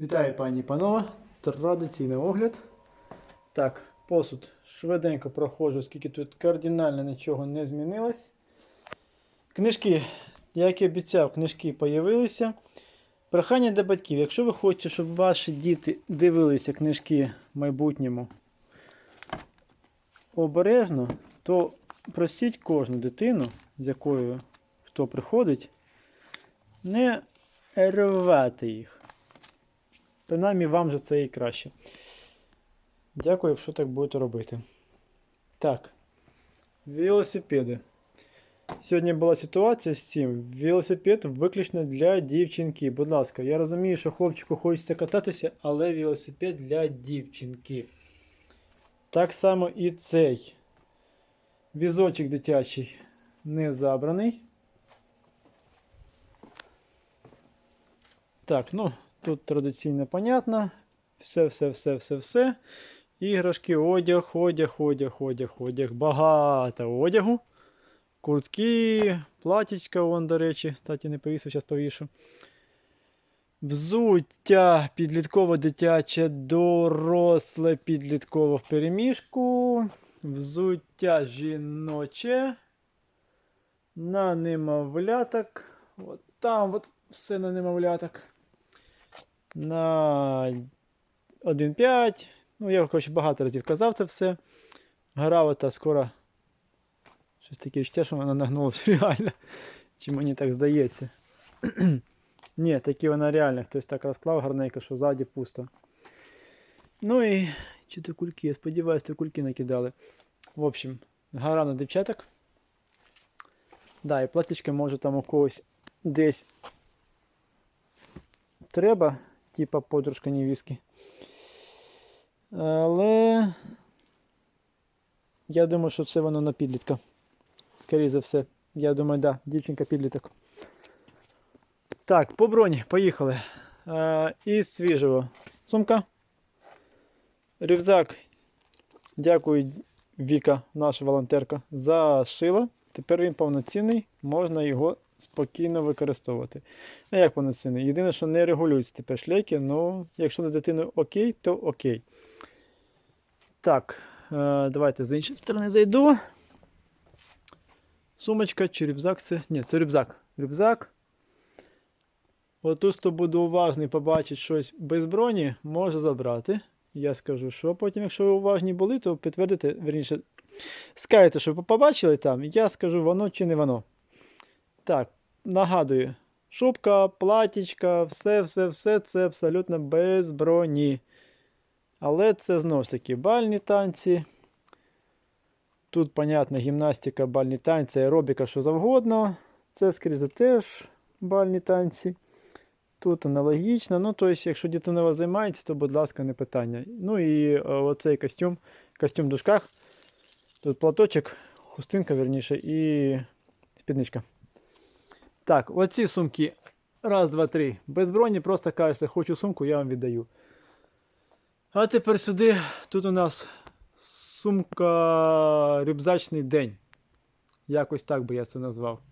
Вітаю, пані і панове. Традиційний огляд. Так, посуд швиденько проходжу, оскільки тут кардинально нічого не змінилось. Книжки, як і обіцяв, книжки появилися. Прохання до батьків. Якщо ви хочете, щоб ваші діти дивилися книжки в майбутньому обережно, то просіть кожну дитину, з якою хто приходить, не рвати їх. Принаймні вам же це і краще. Дякую, якщо так будете робити. Так. Велосипеди. Сьогодні була ситуація з цим. Велосипед виключно для дівчинки. Будь ласка, я розумію, що хлопчику хочеться кататися, але велосипед для дівчинки. Так само і цей. Візочок дитячий не забраний. Так, ну, тут традиційно понятно. Все, все, все, все, все. Іграшки, одяг, одяг, одяг, одяг, одяг. Багато одягу. Куртки, платічка, вон, до речі, кстати, не повісив, зараз повішу. Взуття підліткове дитяче, доросле підліткове в переміжку. Взуття жіноче. На немовляток. От там от все на немовляток. На 1.5. Ну, я коротше, багато разів казав це все. Гра ота скоро. Щось таке відчуття, що вона нагнулася реально. Чи мені так здається. Ні, такі вона реально. Хтось так розклав гарненько, що ззаді пусто. Ну і чи то кульки, я сподіваюся, то кульки накидали. В общем, гора на дівчаток. Да, і платічка може там у когось десь треба, типа подружка невістки. Але я думаю, що це воно на підлітка. Скоріше за все. Я думаю, да, дівчинка підліток. Так, по броні, поїхали. Е, із свіжого. Сумка. Рюкзак. Дякую, Віка, наша волонтерка, зашила. Тепер він повноцінний, можна його спокійно використовувати. А як повноцінний? Єдине, що не регулюються тепер шлейки, ну, якщо на дитину окей, то окей. Так, е, давайте з іншої сторони зайду. Сумочка чи рюкзак це. Ні, це рюкзак. Рюкзак. Отут, хто буде уважний, побачить щось без броні, може забрати. Я скажу, що потім, якщо ви уважні були, то підтвердите, верніше, скажете, що ви побачили там, я скажу, воно чи не воно. Так, нагадую, шубка, платічка, все, все, все це абсолютно без броні. Але це знову ж таки бальні танці. Тут, понятно, гімнастика, бальні танці, аеробіка, що завгодно. Це, скоріше, за теж бальні танці. Тут аналогічно. Ну, тобто, якщо дитина займається, то, будь ласка, не питання. Ну і е, оцей костюм, костюм в дужках. Тут платочок, хустинка, верніше, і спідничка. Так, оці сумки. Раз, два, три. Без броні, просто кажете, хочу сумку, я вам віддаю. А тепер сюди. Тут у нас сумка рюкзачний день. Якось так би я це назвав.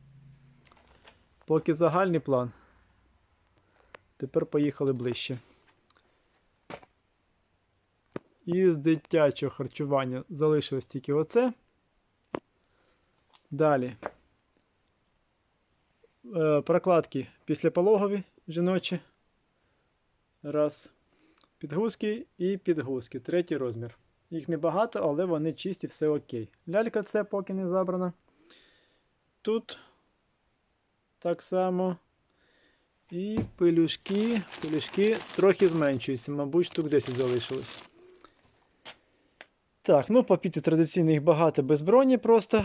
Поки загальний план. Тепер поїхали ближче. Із дитячого харчування залишилось тільки оце. Далі. Е, прокладки післяпологові жіночі. Раз. Підгузки і підгузки. Третій розмір. Їх небагато, але вони чисті, все окей. Лялька це поки не забрана. Тут так само. І пилюшки, пилюшки трохи зменшуються, мабуть, штук 10 залишилось. Так, ну попіти традиційно їх багато без броні просто.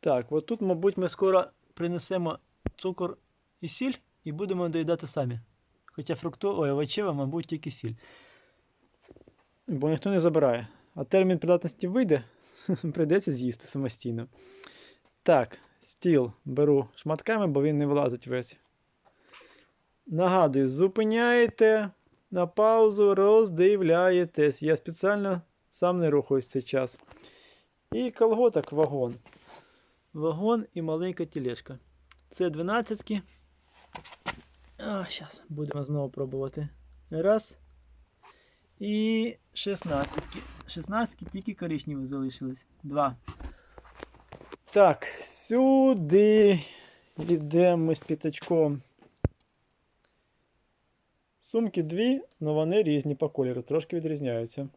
Так, от тут, мабуть, ми скоро принесемо цукор і сіль і будемо доїдати самі. Хоча фрукту, ой, овочева, мабуть, тільки сіль. Бо ніхто не забирає. А термін придатності вийде, прийдеться з'їсти самостійно. Так, стіл беру шматками, бо він не влазить весь. Нагадую, зупиняєте на паузу, роздивляєтесь. Я спеціально сам не рухаюсь цей час. І колготок вагон. Вагон і маленька тележка. Це 12. А, зараз будемо знову пробувати. Раз. І 16. 16 тільки коричневі залишились. Два. Так, сюди йдемо з п'ятачком. Сумки дві, але вони різні по кольору, трошки відрізняються.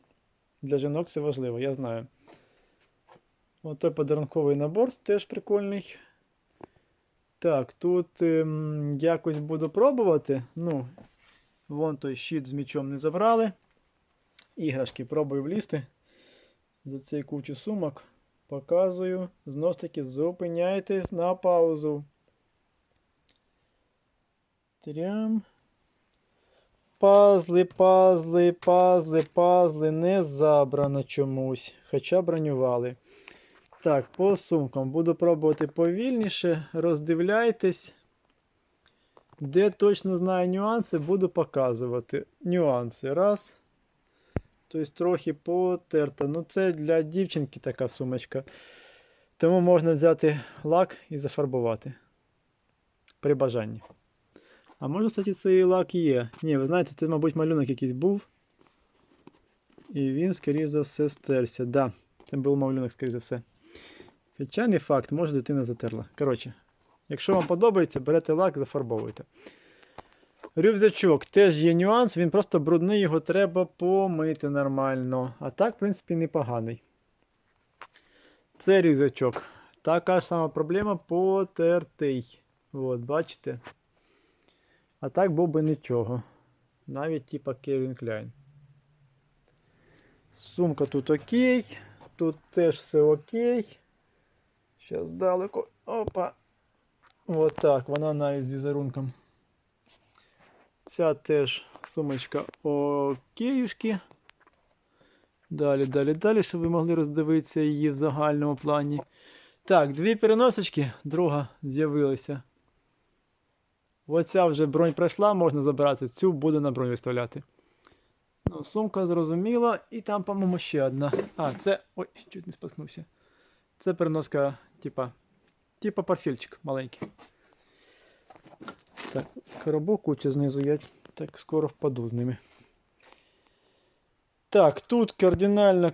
Для жінок це важливо, я знаю. Ось той подарунковий набор теж прикольний. Так, тут ем, якось буду пробувати. Ну, вон той щит з мічом не забрали. Іграшки пробую влізти. За цей кучу сумок. Показую. Знов таки зупиняйтесь на паузу. Трям. Пазли, пазли, пазли, пазли. Не забрано чомусь. Хоча бронювали. Так, по сумкам. Буду пробувати повільніше. Роздивляйтесь. Де точно знаю нюанси, буду показувати. Нюанси. Раз. Тобто трохи потерта. Ну, це для дівчинки така сумочка. Тому можна взяти лак і зафарбувати. При бажанні. А може, кстати, цей лак є. Ні, ви знаєте, це, мабуть, малюнок якийсь був. І він, скоріш за все, стерся. Да, це був малюнок, скоріш за все. Хоча не факт, може дитина затерла. Коротше, якщо вам подобається, берете лак, зафарбовуйте. Рюкзачок теж є нюанс, він просто брудний, його треба помити нормально. А так, в принципі, непоганий. Це рюкзачок. Така ж сама проблема потертий. От, бачите? А так був би нічого. Навіть типа Кевін Кляйн. Сумка тут окей. Тут теж все окей. Зараз далеко. Опа. От так, вона навіть з візерунком. Ця теж сумочка океюшки. Далі, далі, далі, щоб ви могли роздивитися її в загальному плані. Так, дві переносочки, друга з'явилася. Оця вже бронь пройшла, можна забирати. Цю буду на бронь виставляти. Ну, сумка зрозуміла. І там, по-моєму, ще одна. А, це. Ой, чуть не споткнувся. Це переноска, типа. Типа портфельчик маленький. Так, коробок куча знизу, я так скоро впаду з ними. Так, тут кардинально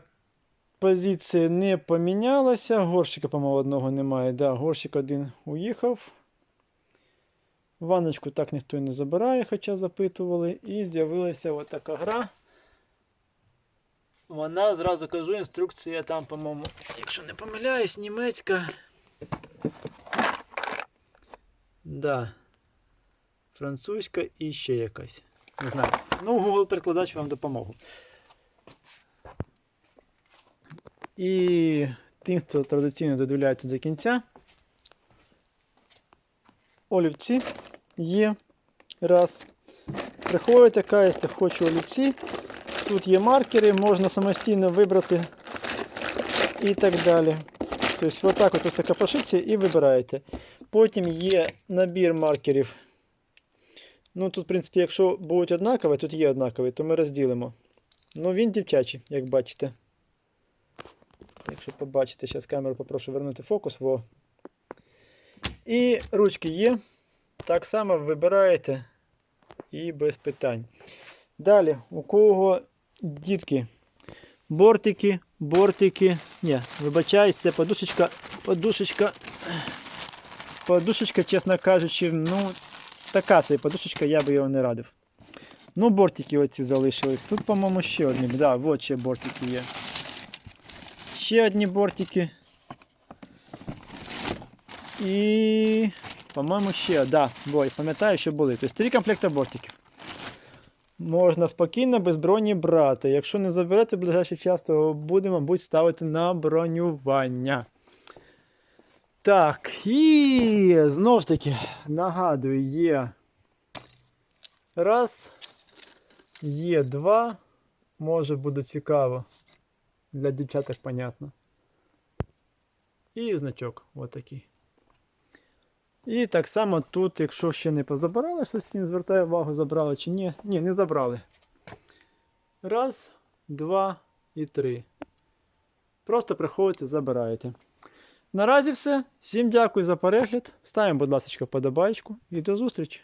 позиція не помінялася. Горщика, по-моєму, одного немає. Да, горщик один уїхав. Ванночку так ніхто і не забирає, хоча запитували. І з'явилася отака гра. Вона, зразу кажу, інструкція там, по-моєму, якщо не помиляюсь, німецька. Да. Французька і ще якась. Не знаю. Ну, Google перекладач вам допомогу. І тим, хто традиційно додивляється до кінця. Олівці є. Раз. Приходите, кажете, хочу олівці. Тут є маркери, можна самостійно вибрати і так далі. Тобто, отак от ось така позиція і вибираєте. Потім є набір маркерів. Ну, тут, в принципі, якщо будуть однакові, тут є однакові, то ми розділимо. Ну, він дівчачий, як бачите. Якщо побачите, зараз камеру попрошу вернути фокус. Во. І ручки є. Так само вибираєте і без питань. Далі, у кого дітки, бортики, бортики. Ні, вибачаюсь, це подушечка, подушечка. Подушечка, чесно кажучи, ну, така собі подушечка, я би його не радив. Ну, бортики оці залишились. Тут, по-моєму, ще одні. Да, от ще бортики є. Ще одні бортики. І, по-моєму, ще, да, бо я пам'ятаю, що були. Тобто три комплекти бортиків. Можна спокійно без броні брати. Якщо не заберете в ближайший час, то буде, мабуть, ставити на бронювання. Так, і знов ж таки нагадую, є раз, є два. Може буде цікаво. Для дівчаток, понятно. І значок отакий. І так само тут, якщо ще не позабирали, щось не звертаю увагу, забрали чи ні. Ні, не забрали. Раз, два і три. Просто приходите, забираєте. Наразі все. Всім дякую за перегляд. Ставимо, будь ласка, подобайку і до зустрічі!